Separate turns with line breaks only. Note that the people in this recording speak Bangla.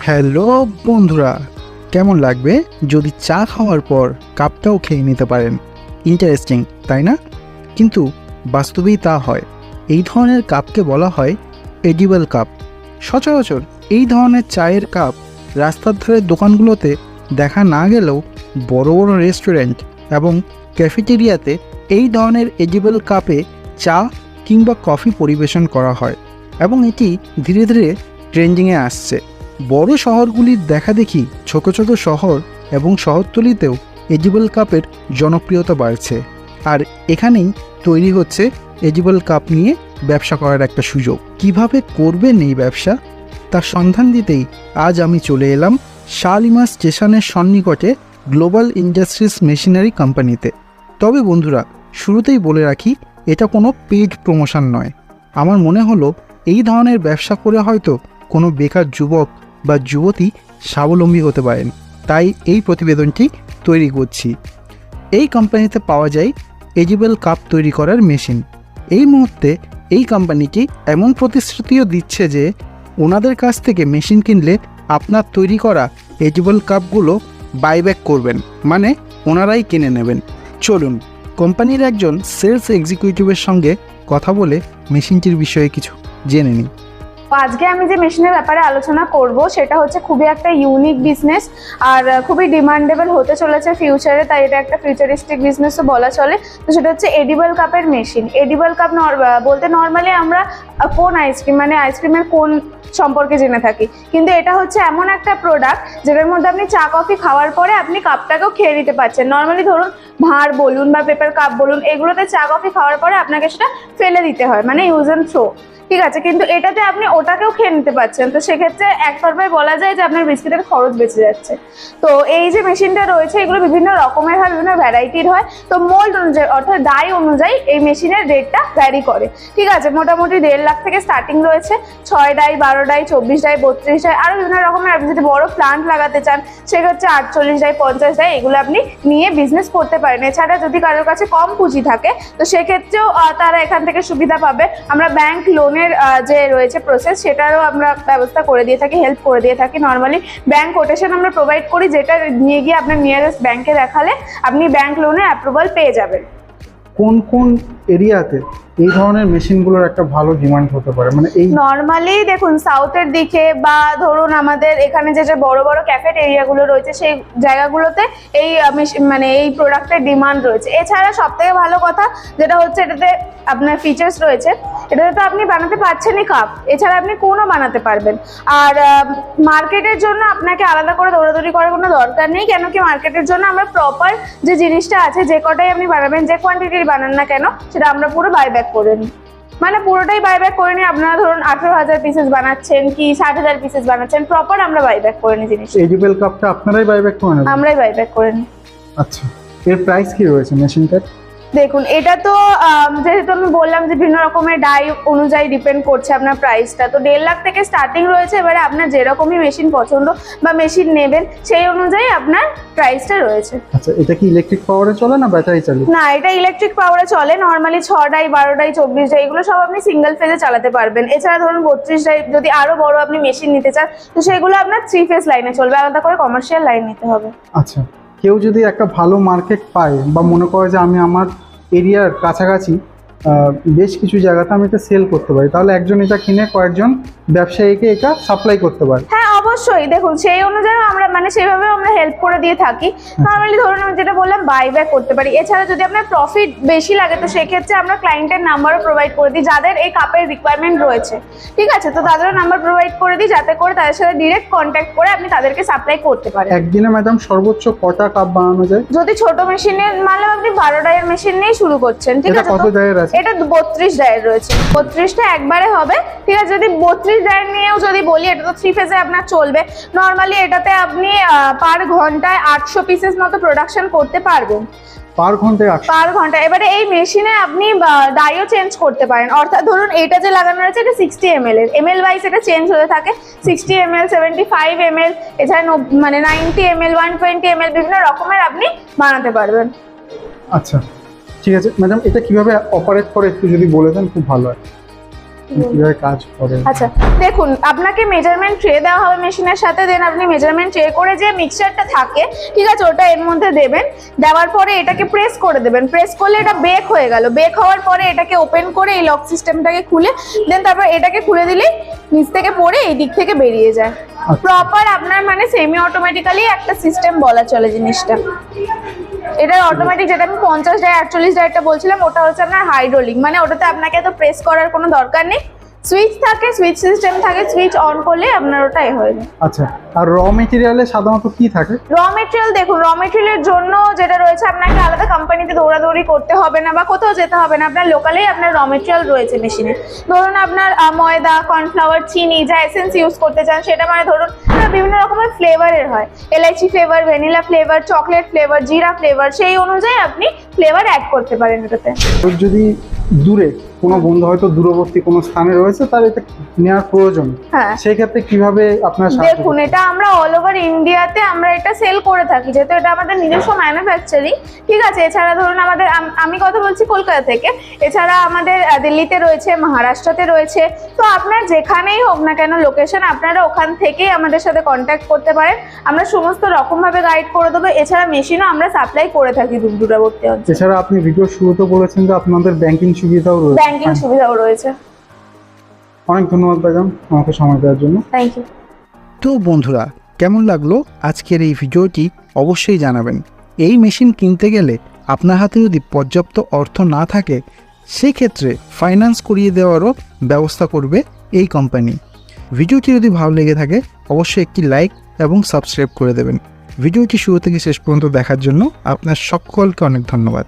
হ্যালো বন্ধুরা, কেমন লাগবে? যদি চা খাওয়ার পর কাপটাও খেয়ে নিতে পারেন। ইন্টারেস্টিং তাই না? কিন্তু বাস্তবেই তা হয়। এই ধরনের কাপকে বলা হয় এডিবল কাপ সচরাচর এই ধরনের চায়ের কাপ রাস্তার ধারের দোকানগুলোতে দেখা না গেলেও বড় বড় রেস্টুরেন্ট এবং ক্যাফেটেরিয়াতে এই ধরনের এডিবল কাপে চা কিংবা কফি পরিবেশন করা হয় এবং এটি ধীরে ধীরে ট্রেন্ডিংয়ে আসছে। বড় শহরগুলির দেখা দেখি ছোট ছোট শহর এবং শহরতলিতেও এজিবল কাপের জনপ্রিয়তা বাড়ছে। আর এখানেই তৈরি হচ্ছে এজিবল কাপ নিয়ে ব্যবসা করার একটা সুযোগ। কীভাবে করবেন এই ব্যবসা? তার সন্ধান দিতেই আজ আমি চলে এলাম শালিমা স্টেশনের সন্নিকটে গ্লোবাল ইন্ডাস্ট্রিজ মেশিনারি কোম্পানিতে। তবে বন্ধুরা, শুরুতেই বলে রাখি, এটা কোনো পেইড প্রমোশন নয়। আমার মনে হলো, এই ধরনের ব্যবসা করে হয়তো কোনো বেকার যুবক বা যুবতী স্বাবলম্বী হতে পারেন। তাই এই প্রতিবেদনটি তৈরি করছি। এই কোম্পানিতে পাওয়া যায় এজিবল কাপ তৈরি করার মেশিন এই মুহূর্তে এই কোম্পানিটি এমন প্রতিশ্রুতিও দিচ্ছে যে ওনাদের কাছ থেকে মেশিন কিনলে আপনার তৈরি করা এজিবল কাপগুলো বাইব্যাক করবেন। মানে ওনারাই কিনে নেবেন। চলুন কোম্পানির একজন সেলস এক্সিকিউটিভের সঙ্গে কথা বলে মেশিনটির বিষয়ে কিছু জেনে নিই।
আজকে আমি যে মেশিনের ব্যাপারে আলোচনা করব, সেটা হচ্ছে খুবই একটা ইউনিক বিজনেস আর খুবই ডিমান্ডেবল হতে চলেছে ফিউচারে তাই এটা একটা ফিউচারিস্টিক বিজনেসও বলা চলে। তো সেটা হচ্ছে এডিবল কাপের মেশিন এডিবল কাপ বলতে নর্মালি আমরা কোন আইসক্রিম মানে আইসক্রিমের কোন সম্পর্কে জেনে থাকি। কিন্তু এটা হচ্ছে এমন একটা প্রোডাক্ট যেটার মধ্যে আপনি চা, কফি খাওয়ার পরে আপনি কাপটাকেও খেয়ে নিতে পারছেন। নর্মালি ধরুন ভাঁড় বলুন বা পেপার কাপ বলুন, এগুলোতে চা, কফি খাওয়ার পরে আপনাকে সেটা ফেলে দিতে হয় মানে ইউজ অ্যান্ড থ্রো ঠিক আছে, কিন্তু এটাতে আপনি ওটাকেও খেয়ে নিতে পারছেন। তো সেক্ষেত্রে একতরফায় বলা যায় যে আপনার বিস্কিটের খরচ বেঁচে যাচ্ছে। তো এই যে মেশিনটা রয়েছে, এগুলো বিভিন্ন রকমের হয়, বিভিন্ন ভ্যারাইটির হয়। তো মোল্ড অনুযায়ী, অর্থাৎ ডাই অনুযায়ী এই মেশিনের রেটটা ভ্যারি করে। ঠিক আছে, মোটামুটি দেড় লাখ থেকে স্টার্টিং রয়েছে। ছয় ডাই বারো ডাই চব্বিশ ডাই বত্রিশ ডাই আরও বিভিন্ন রকমের আপনি যদি বড় প্লান্ট লাগাতে চান, সেক্ষেত্রে আটচল্লিশ ডাই পঞ্চাশ ডাই এগুলো আপনি নিয়ে বিজনেস করতে পারেন। এছাড়া যদি কারোর কাছে কম পুঁজি থাকে, তো সেক্ষেত্রেও তারা এখান থেকে সুবিধা পাবে। আমরা ব্যাংক লোনের যে রয়েছে প্রসেস সেটারও আমরা ব্যবস্থা করে দিয়ে থাকি হেল্প করে দিয়ে থাকি। নর্মালি ব্যাংক কোটেশন আমরা প্রোভাইড করি, যেটা নিয়ে গিয়ে আপনার নিয়ারেস্ট ব্যাংকে দেখালে, আপনি ব্যাংক লোনের অ্যাপ্রুভাল পেয়ে যাবেন।
কোন কোন এরিয়াতে এই ধরনের মেশিনগুলোর একটা ভালো ডিমান্ড হতে পারে। মানে এই
নর্মালি দেখুন সাউথের দিকে বা ধরুন আমাদের এখানে যে যে বড় বড় ক্যাফেট এরিয়াগুলো রয়েছে, সেই জায়গাগুলোতে এই মানে এই প্রোডাক্টের ডিমান্ড রয়েছে। এছাড়া সব থেকে ভালো কথা যেটা হচ্ছে, এটাতে আপনার ফিচার্স রয়েছে। এটাতে তো আপনি বানাতে পারছেনই কাপ এছাড়া আপনি কোনও বানাতে পারবেন। আর মার্কেটের জন্য আপনাকে আলাদা করে দৌড়াদৌড়ি করার কোনো দরকার নেই কেন কি মার্কেটের জন্য আমরা প্রপার যে জিনিসটা আছে, যে কটাই আপনি বানাবেন, যে কোয়ান্টিটির বানান না কেন, সেটা আমরা পুরো বাইব্যাক করে নিই মানে পুরোটাই বাইব্যাক করে নিই আপনারা ধরুন আঠেরো হাজার পিসেস বানাচ্ছেন কি ষাট হাজার পিসেস বানাচ্ছেন প্রপার আমরা বাইব্যাক করে নিই জিনিস
এজিবেল কাপটা আপনারাই বাইব্যাক করে করেন
আমরাই বাই ব্যাক করে নিই।
আচ্ছা এর প্রাইস কি রয়েছে মেশিনটার
দেখুন এটা তো যেহেতু আমি বললাম যে বিভিন্ন রকমের ডাই অনুযায়ী ডিপেন্ড করছে আপনার প্রাইসটা তো দেড় লাখ থেকে স্টার্টিং রয়েছে এবারে আপনার যেরকমই মেশিন পছন্দ বা মেশিন নেবেন সেই অনুযায়ী আপনার প্রাইসটা রয়েছে।
আচ্ছা এটা কি ইলেকট্রিক পাওয়ারে চলে না ব্যাটারি চালিত?
না এটা ইলেকট্রিক পাওয়ারে চলে নর্মালি ছটাই বারোটাই চব্বিশ ডাই এগুলো সব আপনি সিঙ্গেল ফেজে চালাতে পারবেন। এছাড়া ধরুন বত্রিশ ডাই যদি আরও বড় আপনি মেশিন নিতে চান তো সেগুলো আপনার থ্রি ফেজ লাইনে চলবে আলাদা করে কমার্শিয়াল লাইন নিতে হবে।
আচ্ছা কেউ যদি একটা ভালো মার্কেট পায় বা মনে করে যে আমি আমার এরিয়ার কাছাকাছি বেশ কিছু জায়গাতে আমি এটা সেল করতে পারি, তাহলে একজন এটা কিনে কয়েকজন ব্যবসায়ীকে এটা সাপ্লাই করতে পারে।
হ্যাঁ অবশ্যই। দেখুন সেই অনুযায়ী আমরা মানে সেইভাবে আমরা হেল্প করে দিয়ে থাকি। নর্মালি ধরুন আমি যেটা বললাম বাই ব্যাক করতে পারি। এছাড়া যদি আপনার প্রফিট বেশি লাগে তো সেক্ষেত্রে আমরা ক্লায়েন্টের নাম্বারও প্রোভাইড করে দিই যাদের এই কাপের রিকোয়ারমেন্ট রয়েছে। ঠিক আছে? তো তাদেরও নাম্বার প্রোভাইড করে দিই যাতে করে তাদের সাথে ডিরেক্ট কন্ট্যাক্ট করে আপনি তাদেরকে সাপ্লাই করতে পারেন।
একদিনে ম্যাডাম সর্বোচ্চ কটা কাপ বানানো যায়?
যদি ছোট মেশিনের মানে আপনি বারো ডায়ের মেশিন নিয়েই শুরু করছেন ঠিক আছে
কত আছে?
এটা বত্রিশ ডায়ের রয়েছে। বত্রিশটা একবারে হবে। ঠিক আছে যদি বত্রিশ ডায়ের নিয়েও যদি বলি এটা তো থ্রি ফেজে আপনার চলবে। নর্মালি এটাতে আপনি পার ঘন্টায় আটশো পিসেস মতো প্রোডাকশন করতে পারবেন।
পার ঘন্টায়
পার ঘণ্টা এবারে এই মেশিনে আপনি ডাইও চেঞ্জ করতে পারেন। অর্থাৎ ধরুন এটা যে লাগানো রয়েছে এটা সিক্সটি এম এল এর। এম এল ওয়াইজ এটা চেঞ্জ হতে থাকে। Sixty M L seventy five M L এছাড়া নব- মানে ninety M L one twenty M L বিভিন্ন রকমের আপনি বানাতে পারবেন।
আচ্ছা ঠিক আছে। ম্যাডাম এটা কীভাবে অপারেট করে একটু যদি বলে দেন খুব ভালো হয়। কীভাবে কাজ করেন
আচ্ছা দেখুন আপনাকে মেজারমেন্ট ট্রে দেওয়া হবে মেশিনের সাথে দেন আপনি মেজারমেন্ট ট্রে করে যে মিক্সচারটা থাকে ঠিক আছে ওটা এর মধ্যে দেবেন দেওয়ার পরে এটাকে প্রেস করে দেবেন। প্রেস করলে এটা বেক হয়ে গেল। বেক হওয়ার পরে এটাকে ওপেন করে এই লক সিস্টেমটাকে খুলে দেন তারপর এটাকে খুলে দিলে নিচ থেকে পড়ে এই দিক থেকে বেরিয়ে যায়।
আচ্ছা।
প্রপার আপনার মানে সেমি অটোমেটিক্যালি একটা সিস্টেম বলা চলে জিনিসটা। এটা অটোমেটিক যেটা আমি পঞ্চাশ ডায় আটচল্লিশ ডায়টা বলছিলাম, ওটা হচ্ছে আপনার হাইড্রোলিক মানে ওটাতে আপনাকে এত প্রেস করার কোনো দরকার নেই। সুইচ থাকে সুইচ সিস্টেম থাকে সুইচ অন করলে আপনার ওটাই হয়ে যায়।
আচ্ছা আর র মেটেরিয়ালে সাধারণত কি থাকে?
র মেটেরিয়াল দেখুন র মেটেরিয়ালের জন্য যেটা রয়েছে আপনাকে আলাদা কোম্পানিতে দৌড়াদৌড়ি করতে হবে না বা কোথাও যেতে হবে না। আপনার লোকালেই আপনার র মেটেরিয়াল রয়েছে মেশিনে ধরুন আপনার ময়দা কর্নফ্লাওয়ার চিনি যা এসেন্স ইউজ করতে চান সেটা মানে ধরুন বিভিন্ন রকমের ফ্লেভারের হয়। এলাইচি flavour vanilla flavour chocolate flavour জিরা ফ্লেভার সেই অনুযায়ী আপনি ফ্লেভার অ্যাড করতে পারেন এটাতে।
যদি দূরে কোনো বন্ধু হয়তো দূরবর্তী কোনো স্থানে রয়েছে তার এটা নেওয়ার প্রয়োজন।
হ্যাঁ।
সেই ক্ষেত্রে কীভাবে আপনার
দেখুন এটা আমরা অল ওভার ইন্ডিয়াতে আমরা এটা সেল করে থাকি যেহেতু এটা আমাদের নিজস্ব ম্যানুফ্যাকচারিং ঠিক আছে এছাড়া ধরুন আমাদের আমি কথা বলছি কলকাতা থেকে। এছাড়া আমাদের দিল্লিতে রয়েছে মহারাষ্ট্রতে রয়েছে। তো আপনার যেখানেই হোক না কেন লোকেশন আপনারা ওখান থেকেই আমাদের সাথে কন্ট্যাক্ট করতে পারেন। আমরা সমস্ত রকমভাবে গাইড করে দেবো। এছাড়া মেশিনও আমরা সাপ্লাই করে থাকি দূর দূরবর্তী অঞ্চলে।
এছাড়া আপনি ভিডিও শুরুতে বলেছেন যে আপনাদের ব্যাংকিং সুবিধাও রয়েছে।
ব্যাংকিং সুবিধাও রয়েছে।
অনেক ধন্যবাদ বেগম আমাকে সময় দেওয়ার জন্য।
থ্যাংক ইউ
তো বন্ধুরা কেমন লাগল আজকের এই ভিডিওটি অবশ্যই জানাবেন। এই মেশিন কিনতে গেলে আপনার হাতে যদি পর্যাপ্ত অর্থ না থাকে সেক্ষেত্রে ফাইন্যান্স করিয়ে দেওয়ারও ব্যবস্থা করবে এই কোম্পানি ভিডিওটি যদি ভালো লেগে থাকে অবশ্যই একটি লাইক এবং সাবস্ক্রাইব করে দেবেন। ভিডিওটি শুরু থেকে শেষ পর্যন্ত দেখার জন্য আপনার সকলকে অনেক ধন্যবাদ।